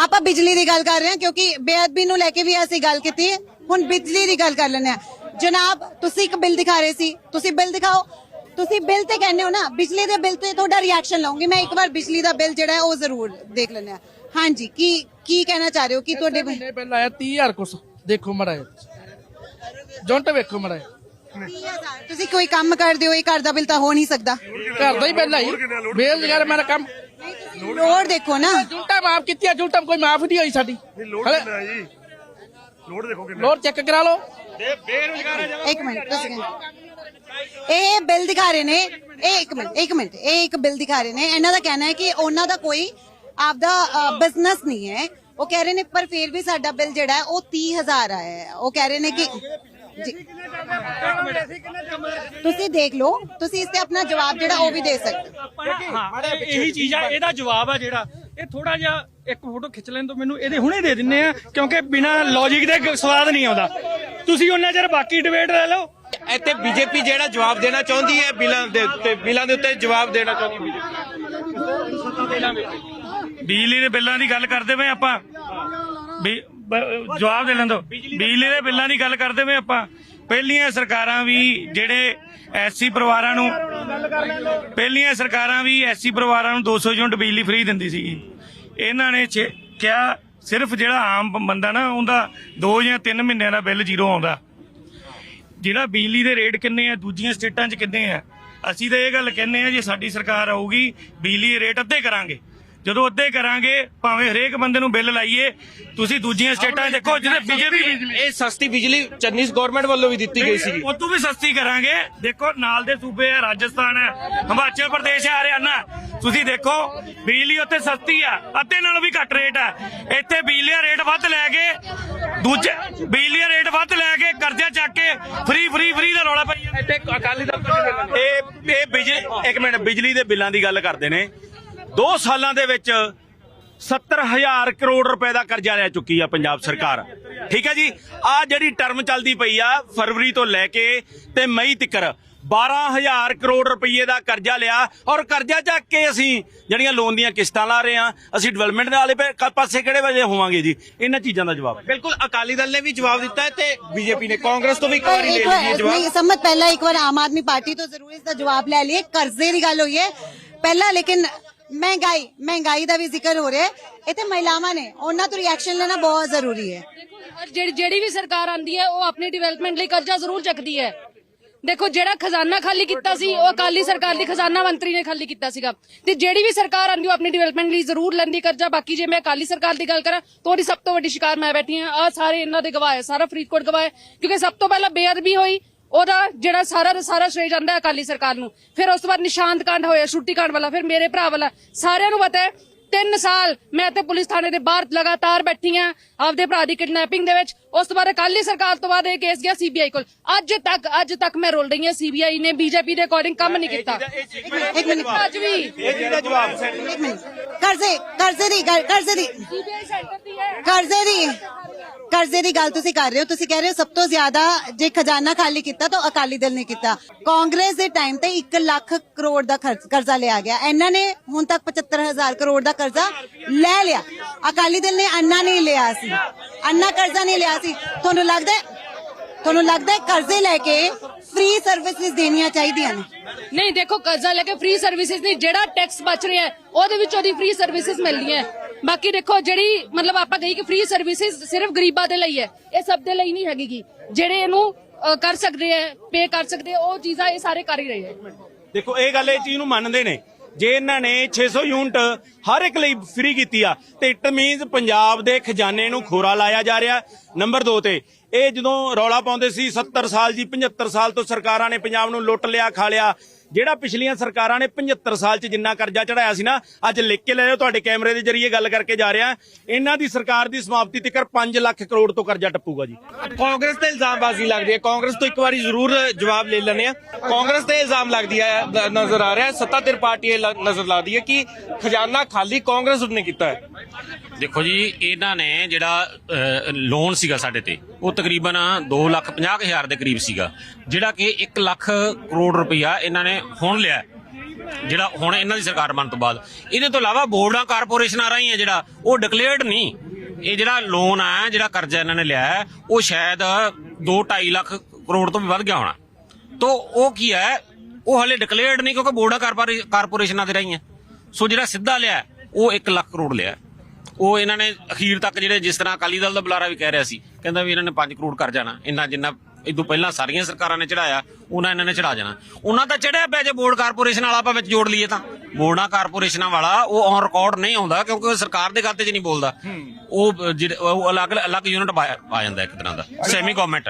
ਆਪਾਂ ਬਿਜਲੀ ਦੀ ਗੱਲ ਕਰ ਰਹੇ ਹਾਂ ਕਿਉਂਕਿ ਬੇਅਦਬੀ ਨੂੰ ਲੈ ਕੇ ਵੀ ਅਸੀਂ ਗੱਲ ਕੀਤੀ ਹੈ। ਹੁਣ ਬਿਜਲੀ ਦੀ ਗੱਲ ਕਰ ਲੈਂਦੇ ਹਾਂ। ਜਨਾਬ ਤੁਸੀਂ ਇੱਕ ਬਿੱਲ ਦਿਖਾ ਰਹੇ ਸੀ। ਤੁਸੀਂ ਬਿੱਲ ਦਿਖਾਓ। ਤੁਸੀਂ ਬਿੱਲ ਤੇ ਕਹਿੰਦੇ ਹੋ ਨਾ ਬਿਜਲੀ ਦੇ ਬਿੱਲ ਤੇ ਤੁਹਾਡਾ ਰਿਐਕਸ਼ਨ ਲਵਾਂਗੀ ਮੈਂ। ਇੱਕ ਵਾਰ ਬਿਜਲੀ ਦਾ ਬਿੱਲ ਜਿਹੜਾ ਹੈ ਉਹ ਜ਼ਰੂਰ ਦੇਖ ਲੈਂਦੇ ਹਾਂ। ਹਾਂਜੀ ਕੀ ਕੀ ਕਹਿਣਾ ਚਾਹ ਰਹੇ ਹੋ? ਕਿ ਤੁਹਾਡੇ ਮਹੀਨੇ ਪਹਿਲਾਂ ਆਇਆ 30000 ਕੁਛ। ਦੇਖੋ ਮੜਾ ਜੁੰਟ ਵੇਖੋ ਮੜਾ 30000 ਤੁਸੀਂ ਕੋਈ ਕੰਮ ਕਰਦੇ ਹੋ ਇਹ ਘਰ ਦਾ ਬਿੱਲ ਤਾਂ ਹੋ ਨਹੀਂ ਸਕਦਾ। ਘਰ ਦਾ ਹੀ ਬਿੱਲ ਆਈ ਬੇਰੁਜ਼ਗਾਰ ਮੇਰਾ ਕੰਮ ਲੋੜ ਦੇਖੋ ਨਾ। ਜੁਲਟਾ ਮਾਫ ਕੀਤੀ ਜੁਲਟਾ ਕੋਈ ਮਾਫ ਨਹੀਂ ਹੋਈ ਸਾਡੀ। ਲੋਡ ਕਿੰਨਾ ਹੈ ਜੀ? ਲੋਡ ਦੇਖੋ ਕਿੰਨਾ। ਲੋਡ ਚੈੱਕ ਕਰਾ ਲਓ। ਇੱਕ ਮਿੰਟ ਤੁਸੀਂ ਇਹ ਬਿੱਲ ਦਿਖਾ ਰਹੇ ਨੇ ਇਹ ਇੱਕ ਮਿੰਟ ਇੱਕ ਮਿੰਟ। ਇਹ ਇੱਕ ਬਿੱਲ ਦਿਖਾ ਰਹੇ ਨੇ। ਇਹਨਾਂ ਦਾ ਕਹਿਣਾ ਹੈ ਕਿ ਉਹਨਾਂ ਦਾ ਕੋਈ ਆਪਦਾ ਬਿਜ਼ਨਸ ਨਹੀਂ ਹੈ। ਉਹ ਕਹਿ ਰਹੇ ਨੇ ਪਰ ਫਿਰ ਵੀ ਸਾਡਾ ਬਿੱਲ ਜਿਹੜਾ ਹੈ ਉਹ 30000 ਆਇਆ ਹੈ। ਉਹ ਕਹਿ ਰਹੇ ਨੇ ਕਿ। ਤੁਸੀਂ ਦੇਖ ਲਓ ਤੁਸੀਂ ਇਸ ਤੇ ਆਪਣਾ ਜਵਾਬ ਜਿਹੜਾ ਉਹ ਵੀ ਦੇ ਸਕਦੇ ਹੋ। ਇਹੀ ਚੀਜ਼ ਆ ਇਹਦਾ ਜਵਾਬ ਆ ਜਿਹੜਾ ਇਹ ਥੋੜਾ ਜਿਹਾ ਇੱਕ ਫੋਟੋ ਖਿੱਚ ਲੈਣ ਤੋਂ ਮੈਨੂੰ ਇਹਦੇ ਹੁਣੇ ਦੇ ਦਿੰਨੇ ਆ ਕਿਉਂਕਿ ਬਿਨਾ ਲੌਜੀਕ ਦੇ ਸਵਾਦ ਨਹੀਂ ਆਉਂਦਾ। ਤੁਸੀਂ ਉਹਨਾਂ ਚਿਰ ਬਾਕੀ ਡਿਬੇਟ ਲੈ ਲਓ। ਇੱਥੇ ਬੀਜੇਪੀ ਜਿਹੜਾ ਜਵਾਬ ਦੇਣਾ ਚਾਹੁੰਦੀ ਹੈ ਬਿੱਲਾਂ ਦੇ ਉੱਤੇ ਬਿੱਲਾਂ ਦੇ ਉੱਤੇ ਜਵਾਬ ਦੇਣਾ ਚਾਹੁੰਦੀ ਹੈ ਬਿਜਲੀ ਦੇ ਬਿੱਲਾਂ ਦੀ ਗੱਲ ਕਰਦੇ ਪਏ ਆਪਾਂ। ਵੀ ਬ- ਜਵਾਬ ਦੇ ਲੈਂਦੋ। ਬਿਜਲੀ ਦੇ ਬਿੱਲਾਂ ਦੀ ਗੱਲ ਕਰਦੇ ਪਏ ਆਪਾਂ। ਪਹਿਲੀਆਂ ਸਰਕਾਰਾਂ ਵੀ ਜਿਹੜੇ ਐਸਸੀ ਪਰਿਵਾਰਾਂ ਨੂੰ ਪਹਿਲੀਆਂ ਸਰਕਾਰਾਂ ਵੀ ਐਸਸੀ ਪਰਿਵਾਰਾਂ ਨੂੰ 200 ਯੂਨਿਟ ਬਿਜਲੀ ਫ੍ਰੀ ਦਿੰਦੀ ਸੀਗੀ। ਇਹਨਾਂ ਨੇ ਛੇ- ਕਿਹਾ ਸਿਰਫ ਜਿਹੜਾ ਆਮ ਬੰਦਾ ਨਾ ਉਹਦਾ 2 ਜਾਂ 3 ਮਹੀਨਿਆਂ ਦਾ ਬਿੱਲ ਜ਼ੀਰੋ ਆਉਂਦਾ। ਜਿਹੜਾ ਬਿਜਲੀ ਦੇ ਰੇਟ ਕਿੰਨੇ ਆ ਦੂਜੀਆਂ ਸਟੇਟਾਂ 'ਚ ਕਿੰਨੇ ਆ? ਅਸੀਂ ਤਾਂ ਇਹ ਗੱਲ ਕਹਿੰਨੇ ਆ ਜੇ ਸਾਡੀ ਸਰਕਾਰ ਆਊਗੀ ਬਿਜਲੀ ਦੇ ਰੇਟ ਅੱਧੇ ਕਰਾਂਗੇ। ਜਦੋਂ ਅੱਧੇ ਕਰਾਂਗੇ ਭਾਵੇਂ ਹਰੇਕ ਬੰਦੇ ਨੂੰ ਬਿੱਲ ਲਾਈਏ ਤੁਸੀਂ ਦੂਜੀਆਂ ਸਟੇਟਾਂ 'ਚ ਦੇਖੋ ਜਿਹਦੇ ਬੀਜੇਪੀ ਇਹ ਸਸਤੀ ਬਿਜਲੀ ਚੰਨੀ ਗਵਰਨਮੈਂਟ ਵੱਲੋਂ ਵੀ ਦਿੱਤੀ ਗਈ ਸੀ। ਉਹ ਤੋਂ ਵੀ ਸਸਤੀ ਕਰਾਂਗੇ। ਦੇਖੋ ਨਾਲ ਦੇ ਸੂਬੇ ਆ ਰਾਜਸਥਾਨ ਹੈ ਹਿਮਾਚਲ ਪ੍ਰਦੇਸ਼ ਹੈ ਹਰਿਆਣਾ। ਤੁਸੀਂ ਦੇਖੋ ਬਿਜਲੀ ਉੱਥੇ ਸਸਤੀ ਆ ਅੱਧੇ ਨਾਲੋਂ ਵੀ ਘੱਟ ਰੇਟ ਆ। ਇੱਥੇ ਬਿਜਲੀ ਦਾ ਰੇਟ ਵੱਧ ਲੈ ਕੇ ਦੂਜੇ ਬਿਜਲੀ ਦਾ ਰੇਟ ਵੱਧ ਲੈ ਕੇ ਕਰਜ਼ਾ ਚੱਕ ਕੇ ਫ੍ਰੀ ਫ੍ਰੀ ਫ੍ਰੀ ਦਾ ਰੌਲਾ ਪਾਈ ਜਾਂਦੇ। ਇੱਥੇ ਅਕਾਲੀ ਦਲ ਇਹ ਇਹ ਬਿਜਲੀ ਇੱਕ ਮਿੰਟ ਬਿਜਲੀ ਦੇ ਬਿੱਲਾਂ ਦੀ ਗੱਲ ਕਰਦੇ ਨੇ। 2 ਸਾਲਾਂ ਦੇ ਵਿੱਚ 70000 ਕਰੋੜ ਰੁਪਏ ਦਾ ਕਰਜ਼ਾ ਲੈ ਚੁੱਕੀ ਆ ਪੰਜਾਬ ਸਰਕਾਰ। ਠੀਕ ਹੈ ਜੀ? ਆ ਜਿਹੜੀ ਟਰਮ ਚੱਲਦੀ ਪਈ ਆ ਫਰਵਰੀ ਤੋਂ ਲੈ ਕੇ ਤੇ ਮਈ ਤੱਕਰ 12000 ਕਰੋੜ ਰੁਪਏ ਦਾ ਕਰਜ਼ਾ ਲਿਆ। ਔਰ ਕਰਜ਼ਾ ਚੱਕ ਕੇ ਅਸੀਂ ਜਿਹੜੀਆਂ ਲੋਨ ਦੀਆਂ ਕਿਸ਼ਤਾਂ ਲਾ ਰਹੇ ਆ ਅਸੀਂ ਡਿਵੈਲਪਮੈਂਟ ਦੇ ਵਾਲੇ ਪਾਸੇ ਕਿਹੜੇ ਵਜੇ ਹੋਵਾਂਗੇ ਜੀ? ਇਹਨਾਂ ਚੀਜ਼ਾਂ ਦਾ ਜਵਾਬ। ਬਿਲਕੁਲ ਅਕਾਲੀ ਦਲ ਨੇ ਵੀ ਜਵਾਬ ਦਿੱਤਾ ਹੈ ਤੇ ਬੀਜੇਪੀ ਨੇ ਕਾਂਗਰਸ ਤੋਂ ਵੀ ਇੱਕ ਵਾਰੀ ਲੈ ਲਈ ਜਵਾਬ। ਨਹੀਂ ਸਮਝ ਪਹਿਲਾਂ ਇੱਕ ਵਾਰ ਆਮ ਆਦਮੀ ਪਾਰਟੀ ਤੋਂ ਜ਼ਰੂਰ ਇਸ ਦਾ ਜਵਾਬ ਲੈ ਲਈਏ। ਕਰਜ਼ੇ ਦੀ ਗੱਲ ਹੋਈ ਹੈ। ਪਹਿਲਾਂ ਲੇਕਿਨ ਮਹਿੰਗਾਈ ਮਹਿੰਗਾਈ ਦਾ ਵੀ ਜ਼ਿਕਰ ਹੋ ਰਿਹਾ ਹੈ। ਇੱਥੇ ਮਹਿਲਾਵਾਂ ਨੇ, ਉਹਨਾਂ ਤੋਂ ਰਿਐਕਸ਼ਨ ਲੈਣਾ ਬਹੁਤ ਜ਼ਰੂਰੀ ਹੈ। ਔਰ ਜਿਹੜੀ ਜਿਹੜੀ ਵੀ ਸਰਕਾਰ ਆਂਦੀ ਹੈ, ਉਹ ਆਪਣੀ ਡਿਵੈਲਪਮੈਂਟ ਲਈ ਕਰਜ਼ਾ ਜ਼ਰੂਰ ਚੱਕਦੀ ਹੈ। ਦੇਖੋ, ਜਿਹੜਾ ਖਜ਼ਾਨਾ ਖਾਲੀ ਕੀਤਾ ਸੀ, ਉਹ ਅਕਾਲੀ ਸਰਕਾਰ ਦੀ ਖਜ਼ਾਨਾ ਮੰਤਰੀ ਨੇ ਖਾਲੀ ਕੀਤਾ ਸੀਗਾ। ਤੇ ਜਿਹੜੀ ਵੀ ਸਰਕਾਰ ਆਂਦੀ, ਉਹ ਆਪਣੀ ਡਿਵੈਲਪਮੈਂਟ ਲਈ ਜ਼ਰੂਰ ਲੈਂਦੀ ਕਰਜ਼ਾ। ਬਾਕੀ ਜੇ ਮੈਂ ਅਕਾਲੀ ਸਰਕਾਰ ਦੀ ਗੱਲ ਕਰਾਂ, ਤਾਂ ਉਹਦੀ ਸਭ ਤੋਂ ਵੱਡੀ ਸ਼ਿਕਾਰ ਮੈਂ ਬੈਠੀ ਹਾਂ। ਆ ਸਾਰੇ ਇਹਨਾਂ ਦੇ ਗਵਾਹ ਹੈ, ਸਾਰਾ ਫਰੀਦਕੋਟ ਗਵਾਹ ਹੈ। ਕਿਉਂਕਿ ਸਭ ਤੋਂ ਪਹਿਲਾਂ ਬੇਅਦਬੀ ਹੋਈ ਉਹਦਾ ਜਿਹੜਾ ਸਾਰਾ ਦਾ ਸਾਰਾ ਸ਼੍ਰੇ ਜਾਂਦਾ ਹੈ ਅਕਾਲੀ ਸਰਕਾਰ ਨੂੰ। ਫਿਰ ਉਸ ਤੋਂ ਬਾਅਦ ਨਿਸ਼ਾਂਤ ਕਾਂਡ ਹੋਇਆ ਛੁੱਟੀ ਕਾਂਡ ਵਾਲਾ ਫਿਰ ਮੇਰੇ ਭਰਾ ਵਾਲਾ। ਸਾਰਿਆਂ ਨੂੰ ਪਤਾ ਹੈ ਤਿੰਨ ਸਾਲ ਮੈਂ ਤੇ ਪੁਲਿਸ ਥਾਣੇ ਦੇ ਬਾਹਰ ਲਗਾਤਾਰ ਬੈਠੀ ਆ ਆਪਦੇ ਭਰਾ ਦੀ ਕਿਡਨੈਪਿੰਗ ਦੇ ਵਿੱਚ। ਉਸ ਤੋਂ ਬਾਅਦ ਅਕਾਲੀ ਸਰਕਾਰ ਤੋਂ ਬਾਅਦ ਇਹ ਕੇਸ ਗਿਆ ਸੀਬੀਆਈ ਕੋਲ। ਅੱਜ ਤੱਕ ਅੱਜ ਤੱਕ ਮੈਂ ਰੋਲ ਰਹੀ ਹਾਂ ਸੀਬੀਆਈ ਨੇ ਬੀਜੇਪੀ ਦੇ ਅਕੋਰਡਿੰਗ ਕੰਮ ਨਹੀਂ ਕੀਤਾ। ਇੱਕ ਮਿੰਟ ਅੱਜ ਵੀ ਇਹ ਜਿਹਦਾ ਜਵਾਬ ਕਰਜ਼ੇ ਕਰਜ਼ੇ ਦੀ ਕਰਜ਼ੇ ਦੀ ਸੀਬੀਆਈ ਸੈਂਟਰ ਦੀ ਹੈ। ਕਰਜ਼ੇ ਦੀ। ਕਰਜ਼ੇ ਦੀ ਗੱਲ ਤੁਸੀਂ ਕਰ ਰਹੇ ਹੋ, ਤੁਸੀਂ ਕਹਿ ਰਹੇ ਹੋ ਸਭ ਤੋਂ ਜ਼ਿਆਦਾ ਜੇ ਖਜ਼ਾਨਾ ਖਾਲੀ ਕੀਤਾ ਤਾਂ ਅਕਾਲੀ ਦਲ ਨੇ ਕੀਤਾ। ਕਾਂਗਰਸ ਦੇ ਟਾਈਮ ਤੇ 1 ਲੱਖ ਕਰੋੜ ਦਾ ਖਰਚ- ਕਰਜ਼ਾ ਲਿਆ ਗਿਆ। ਇਹਨਾਂ ਨੇ ਹੁਣ ਤੱਕ 75000 ਕਰੋੜ ਦਾ ਕਰਜ਼ਾ ਲੈ ਲਿਆ। ਅਕਾਲੀ ਦਲ ਨੇ ਅੰਨਾ ਨਹੀਂ ਲਿਆ ਸੀ। ਅੰਨਾ ਕਰਜ਼ਾ ਨਹੀਂ ਲਿਆ ਸੀ। ਤੁਹਾਨੂੰ ਲੱਗਦਾ ਹੈ, ਤੁਹਾਨੂੰ ਲੱਗਦਾ ਹੈ ਕਰਜ਼ੇ ਲੈ ਕੇ ਫ੍ਰੀ ਸਰਵਿਸਿਜ਼ ਦੇਣੀਆਂ ਚਾਹੀਦੀਆਂ ਨੇ? ਨਹੀਂ, ਦੇਖੋ ਕਰਜ਼ਾ ਲੈ ਕੇ ਫ੍ਰੀ ਸਰਵਿਸਿਜ਼ ਨਹੀਂ, ਜਿਹੜਾ ਟੈਕਸ ਬਚ ਰਿਹਾ ਹੈ, ਉਹਦੇ ਵਿੱਚ ਉਹਦੀ ਫ੍ਰੀ ਸਰਵਿਸਿਜ਼ ਮਿਲਦੀਆਂ ਹੈ। ਬਾਕੀ ਦੇਖੋ ਜਿਹੜੀ ਮਤਲਬ ਆਪਾਂ ਕਹੀ ਕਿ ਫ੍ਰੀ ਸਰਵਿਸਿਜ਼ ਸਿਰਫ ਗਰੀਬਾਂ ਦੇ ਲਈ ਹੈ, ਇਹ ਸਭ ਦੇ ਲਈ ਨਹੀਂ ਹੈਗੀ ਜਿਹੜੇ ਇਹਨੂੰ ਕਰ ਸਕਦੇ ਆ ਪੇ ਕਰ ਸਕਦੇ, ਉਹ ਚੀਜ਼ਾਂ ਇਹ ਸਾਰੇ ਕਰ ਹੀ ਰਹੇ ਹੈ। ਦੇਖੋ, ਇਹ ਗੱਲ ਇਹ ਚੀਜ਼ ਨੂੰ ਮੰਨਦੇ ਨੇ। ਜੇ ਇਹਨਾਂ ਨੇ 600 ਯੂਨਿਟ ਹਰ ਇੱਕ ਲਈ ਫ੍ਰੀ ਕੀਤੀ ਆ। ਤੇ ਇਟ ਮੀਨਸ ਪੰਜਾਬ ਦੇ ਖਜ਼ਾਨੇ ਨੂੰ ਖੋਰਾ ਲਾਇਆ ਜਾ ਰਿਹਾ। ਨੰਬਰ 2 ਤੇ, ਇਹ ਜਦੋਂ ਰੌਲਾ ਪਾਉਂਦੇ ਸੀ 70 ਸਾਲ ਜੀ 75 ਸਾਲ ਤੋਂ ਸਰਕਾਰਾਂ ਨੇ ਪੰਜਾਬ ਨੂੰ ਲੁੱਟ ਲਿਆ, ਖਾ ਲਿਆ। ਜਿਹੜਾ ਪਿਛਲੀਆਂ ਸਰਕਾਰਾਂ ਨੇ 75 ਸਾਲ 'ਚ ਜਿੰਨਾ ਕਰਜ਼ਾ ਚੜਾਇਆ ਸੀ ਨਾ, ਅੱਜ ਲਿਖ ਕੇ ਲੈ ਜਾਓ ਤੁਹਾਡੇ ਕੈਮਰੇ ਦੇ ਜ਼ਰੀਏ ਗੱਲ ਕਰਕੇ ਜਾ ਰਿਹਾ। ਇਹਨਾਂ ਦੀ ਸਰਕਾਰ ਦੀ ਸਮਾਪਤੀ ਤੱਕ 5 ਲੱਖ ਕਰੋੜ ਤੋਂ ਕਰਜ਼ਾ ਟੱਪੂਗਾ ਜੀ। ਕਾਂਗਰਸ ਤੇ ਇਲਜ਼ਾਮਬਾਜ਼ੀ ਲੱਗਦੀ ਹੈ। ਕਾਂਗਰਸ ਤੋਂ ਇੱਕ ਵਾਰੀ ਜ਼ਰੂਰ ਜਵਾਬ ਲੈ ਲੈਣੇ ਆ ਕਾਂਗਰਸ ਤੇ ਇਲਜ਼ਾਮ ਲੱਗਦੀ ਹੈ, ਨਜ਼ਰ ਆ ਰਿਹਾ ਸੱਤਾ ਧਿਰ ਪਾਰਟੀ ਇਹ ਨਜ਼ਰ ਲੱਗਦੀ ਹੈ ਕਿ ਖਜ਼ਾਨਾ ਖਾਲੀ ਕਾਂਗਰਸ ਨੇ ਕੀਤਾ ਹੈ। ਦੇਖੋ ਜੀ, ਇਹਨਾਂ ਨੇ ਜਿਹੜਾ ਲੋਨ ਸੀਗਾ ਸਾਡੇ ਤੇ, ਉਹ ਤਕਰੀਬਨ 2 ਲੱਖ 50 ਹਜ਼ਾਰ ਦੇ ਕਰੀਬ ਸੀਗਾ। ਜਿਹੜਾ ਕਿ 1 ਲੱਖ ਕਰੋੜ ਰੁਪਇਆ ਇਹਨਾਂ ਨੇ ਹੁਣ ਲਿਆ ਜਿਹੜਾ ਹੁਣ ਇਹਨਾਂ ਦੀ ਸਰਕਾਰ ਬਣਨ ਤੋਂ ਬਾਅਦ। ਇਹਦੇ ਤੋਂ ਇਲਾਵਾ ਬੋਰਡਾਂ, ਕਾਰਪੋਰੇਸ਼ਨਾਂ ਰਾਹੀਂ ਹੈ ਜਿਹੜਾ, ਉਹ ਡਿਕਲੇਅਰਡ ਨਹੀਂ। ਇਹ ਜਿਹੜਾ ਲੋਨ ਆ, ਜਿਹੜਾ ਕਰਜ਼ਾ ਇਹਨਾਂ ਨੇ ਲਿਆ ਉਹ ਸ਼ਾਇਦ 2.5 ਲੱਖ ਕਰੋੜ ਤੋਂ ਵੀ ਵੱਧ ਗਿਆ ਹੋਣਾ। ਤੋਂ, ਉਹ ਕੀ ਹੈ? ਉਹ ਹਲੇ ਡਿਕਲੇਅਰਡ ਨਹੀਂ ਕਿਉਂਕਿ ਬੋਰਡਾਂ, ਕਾਰਪੋਰੇ- ਕਾਰਪੋਰੇਸ਼ਨਾਂ ਦੇ ਰਾਹੀਂ ਹੈ। ਸੋ ਜਿਹੜਾ ਸਿੱਧਾ ਲਿਆ ਉਹ 1 ਲੱਖ ਕਰੋੜ ਲਿਆ। ਉਹ ਇਹਨਾਂ ਨੇ ਅਖੀਰ ਤੱਕ ਜਿਹੜੇ ਜਿਸ ਤਰ੍ਹਾਂ ਅਕਾਲੀ ਦਲ ਦਾ ਬੁਲਾਰਾ ਵੀ ਕਹਿ ਰਿਹਾ ਸੀ ਕਹਿੰਦਾ ਵੀ ਇਹਨਾਂ ਨੇ 5 ਕਰੋੜ ਕਰ ਜਾਣਾ ਇੰਨਾ ਜਿੰਨਾ ਇਦੋਂ ਪਹਿਲਾਂ ਸਾਰੀਆਂ ਸਰਕਾਰਾਂ ਨੇ ਚੜਾਇਆ ਉਹਨਾਂ ਇਹਨਾਂ ਨੇ ਚੜਾ ਜਾਣਾ। ਉਹਨਾਂ ਤਾਂ ਚੜਿਆ ਪਿਆ ਜੇ ਬੋਰਡ ਕਾਰਪੋਰੇਸ਼ਨ ਵਾਲਾ ਆਪਾਂ ਵਿੱਚ ਜੋੜ ਲਈਏ ਤਾਂ। ਬੋਰਡਾਾਂ ਕਾਰਪੋਰੇਸ਼ਨਾਂ ਵਾਲਾ ਉਹ ਔਨ ਰਿਕਾਰਡ ਨਹੀਂ ਆਉਂਦਾ ਕਿਉਂਕਿ ਉਹ ਸਰਕਾਰ ਦੇ ਖਾਤੇ 'ਚ ਨਹੀਂ ਬੋਲਦਾ। ਉਹ ਜਿਹੜੇ ਉਹ ਅਲੱਗ ਅਲੱਗ ਯੂਨਿਟ ਆ ਜਾਂਦਾ ਇੱਕ ਤਰ੍ਹਾਂ ਦਾ। Semi government